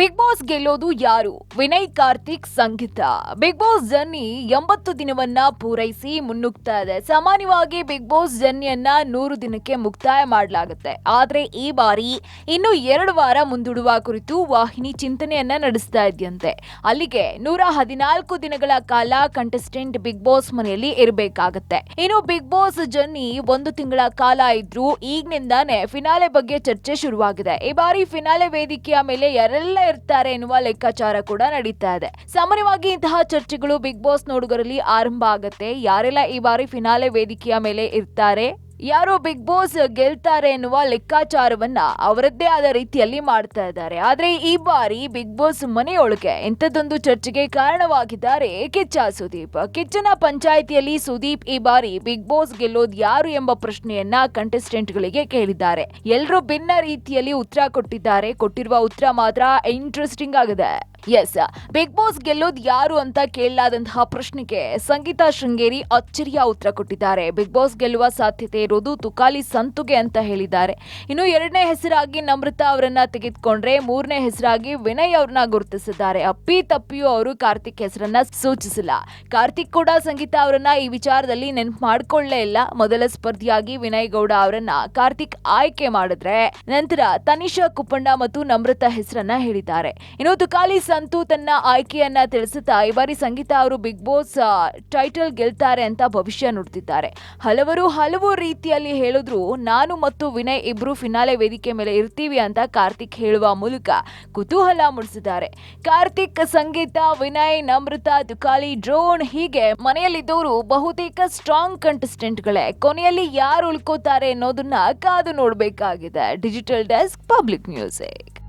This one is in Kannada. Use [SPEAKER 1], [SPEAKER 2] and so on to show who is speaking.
[SPEAKER 1] ಬಿಗ್ ಬಾಸ್ ಗೆಲ್ಲೋದು ಯಾರು? Vinay Karthik Sangeetha. Big Boss journey ಎಂಬತ್ತು ದಿನವನ್ನ ಪೂರೈಸಿ ಮುನ್ನುಗ್ತಾ ಇದೆ. ಸಾಮಾನ್ಯವಾಗಿ ಬಿಗ್ ಬಾಸ್ ಜರ್ನಿಯನ್ನ ನೂರು ದಿನಕ್ಕೆ ಮುಕ್ತಾಯ ಮಾಡಲಾಗುತ್ತೆ. ಆದ್ರೆ ಈ ಬಾರಿ ಇನ್ನು ಎರಡು ವಾರ ಮುಂದೂಡುವ ಕುರಿತು ವಾಹಿನಿ ಚಿಂತನೆಯನ್ನ ನಡೆಸ್ತಾ ಇದೆಯಂತೆ. ಅಲ್ಲಿಗೆ ನೂರ ಹದಿನಾಲ್ಕು ದಿನಗಳ ಕಾಲ ಕಂಟೆಸ್ಟೆಂಟ್ ಬಿಗ್ ಬಾಸ್ ಮನೆಯಲ್ಲಿ ಇರಬೇಕಾಗತ್ತೆ. ಇನ್ನು ಬಿಗ್ ಬಾಸ್ ಜರ್ನಿ ಒಂದು ತಿಂಗಳ ಕಾಲ ಇದ್ರೂ ಈಗಿನಿಂದಾನೆ ಫಿನಾಲೆ ಬಗ್ಗೆ ಚರ್ಚೆ ಶುರುವಾಗಿದೆ. ಈ ಬಾರಿ ಫಿನಾಲೆ ವೇದಿಕೆಯ ಮೇಲೆ ಯಾರೆಲ್ಲ ಇರ್ತಾರೆ ಎನ್ನುವ ಲೆಕ್ಕಾಚಾರ ಕೂಡ ನಡೀತಾ ಇದೆ. ಸಾಮಾನ್ಯವಾಗಿ ಇಂತಹ ಚರ್ಚೆಗಳು ಬಿಗ್ ಬಾಸ್ ನೋಡುಗರಲ್ಲಿ ಆರಂಭ ಆಗುತ್ತೆ. ಯಾರೆಲ್ಲ ಈ ಬಾರಿ ಫಿನಾಲೆ ವೇದಿಕೆಯ ಮೇಲೆ ಇರ್ತಾರೆ? ಯಾರು ಬಿಗ್ ಬಾಸ್ ಗೆಲ್ತಾರೆ ಎನ್ನುವ ಲೆಕ್ಕಾಚಾರವನ್ನ ಅವರದ್ದೇ ಆದ ರೀತಿಯಲ್ಲಿ ಮಾಡ್ತಾ ಇದ್ದಾರೆ. ಆದ್ರೆ ಈ ಬಾರಿ ಬಿಗ್ ಬಾಸ್ ಮನೆಯೊಳಗೆ ಇಂಥದ್ದೊಂದು ಚರ್ಚೆಗೆ ಕಾರಣವಾಗಿದ್ದಾರೆ ಕಿಚ್ಚ ಸುದೀಪ್. ಕಿಚ್ಚನ ಪಂಚಾಯಿತಿಯಲ್ಲಿ ಸುದೀಪ್ ಈ ಬಾರಿ ಬಿಗ್ ಬಾಸ್ ಗೆಲ್ಲೋದು ಯಾರು ಎಂಬ ಪ್ರಶ್ನೆಯನ್ನ ಕಂಟೆಸ್ಟೆಂಟ್ ಗಳಿಗೆ ಕೇಳಿದ್ದಾರೆ. ಎಲ್ಲರೂ ಭಿನ್ನ ರೀತಿಯಲ್ಲಿ ಉತ್ತರ ಕೊಟ್ಟಿದ್ದಾರೆ. ಕೊಟ್ಟಿರುವ ಉತ್ತರ ಮಾತ್ರ ಇಂಟ್ರೆಸ್ಟಿಂಗ್ ಆಗಿದೆ. ಎಸ್ ಬಿಗ್ ಬಾಸ್ ಗೆಲ್ಲೋದು ಯಾರು ಅಂತ ಕೇಳಲಾದಂತಹ ಪ್ರಶ್ನೆಗೆ ಸಂಗೀತಾ ಶೃಂಗೇರಿ ಅಚ್ಚರಿಯ ಉತ್ತರ ಕೊಟ್ಟಿದ್ದಾರೆ. ಬಿಗ್ ಬಾಸ್ ಗೆಲ್ಲುವ ಸಾಧ್ಯತೆ ಇರೋದು ತುಕಾಲಿ ಸಂತುಗೆ ಅಂತ ಹೇಳಿದ್ದಾರೆ. ಇನ್ನು ಎರಡನೇ ಹೆಸರಾಗಿ ನಮ್ರತಾ ಅವರನ್ನ ತೆಗೆದುಕೊಂಡ್ರೆ ಮೂರನೇ ಹೆಸರಾಗಿ ವಿನಯ್ ಅವ್ರನ್ನ ಗುರುತಿಸಿದ್ದಾರೆ. ಅಪ್ಪಿ ತಪ್ಪಿಯೂ ಅವರು ಕಾರ್ತಿಕ್ ಹೆಸರನ್ನ ಸೂಚಿಸಿಲ್ಲ. ಕಾರ್ತಿಕ್ ಕೂಡ ಸಂಗೀತಾ ಅವರನ್ನ ಈ ವಿಚಾರದಲ್ಲಿ ನೆನಪು ಮಾಡ್ಕೊಳ್ಳೇ ಇಲ್ಲ. ಮೊದಲ ಸ್ಪರ್ಧಿಯಾಗಿ ವಿನಯ್ ಗೌಡ ಅವರನ್ನ ಕಾರ್ತಿಕ್ ಆಯ್ಕೆ ಮಾಡಿದ್ರೆ ನಂತರ ತನಿಷಾ ಕುಪ್ಪಣ್ಣ ಮತ್ತು ನಮ್ರತಾ ಹೆಸರನ್ನ ಹೇಳಿದ್ದಾರೆ. ಇನ್ನು ತುಕಾಲಿ ಸಂತು ತನ್ನ ಆಯ್ಕೆಯನ್ನ ತಿಳಿಸುತ್ತಾ ಈ ಬಾರಿ ಸಂಗೀತ ಅವರು ಬಿಗ್ ಬಾಸ್ ಟೈಟಲ್ ಗೆಲ್ತಾರೆ ಅಂತ ಭವಿಷ್ಯ ನುಡ್ತಿದ್ದಾರೆ ಹಲವರು ಹಲವು ರೀತಿಯಲ್ಲಿ ಹೇಳಿದ್ರು, ನಾನು ಮತ್ತು ವಿನಯ್ ಇಬ್ರು ಫಿನಾಲೆ ವೇದಿಕೆ ಮೇಲೆ ಇರ್ತೀವಿ ಅಂತ ಕಾರ್ತಿಕ್ ಹೇಳುವ ಮೂಲಕ ಕುತೂಹಲ ಮೂಡಿಸಿದ್ದಾರೆ. ಕಾರ್ತಿಕ್ ಸಂಗೀತ, ವಿನಯ್ ನಮೃತ ತುಕಾಲಿ ಡ್ರೋನ್ ಹೀಗೆ ಮನೆಯಲ್ಲಿದ್ದವರು ಬಹುತೇಕ ಸ್ಟ್ರಾಂಗ್ ಕಂಟೆಸ್ಟೆಂಟ್ಗಳೇ. ಕೊನೆಯಲ್ಲಿ ಯಾರು ಉಳ್ಕೋತಾರೆ ಅನ್ನೋದನ್ನ ಕಾದು ನೋಡಬೇಕಾಗಿದೆ. Digital desk, public music.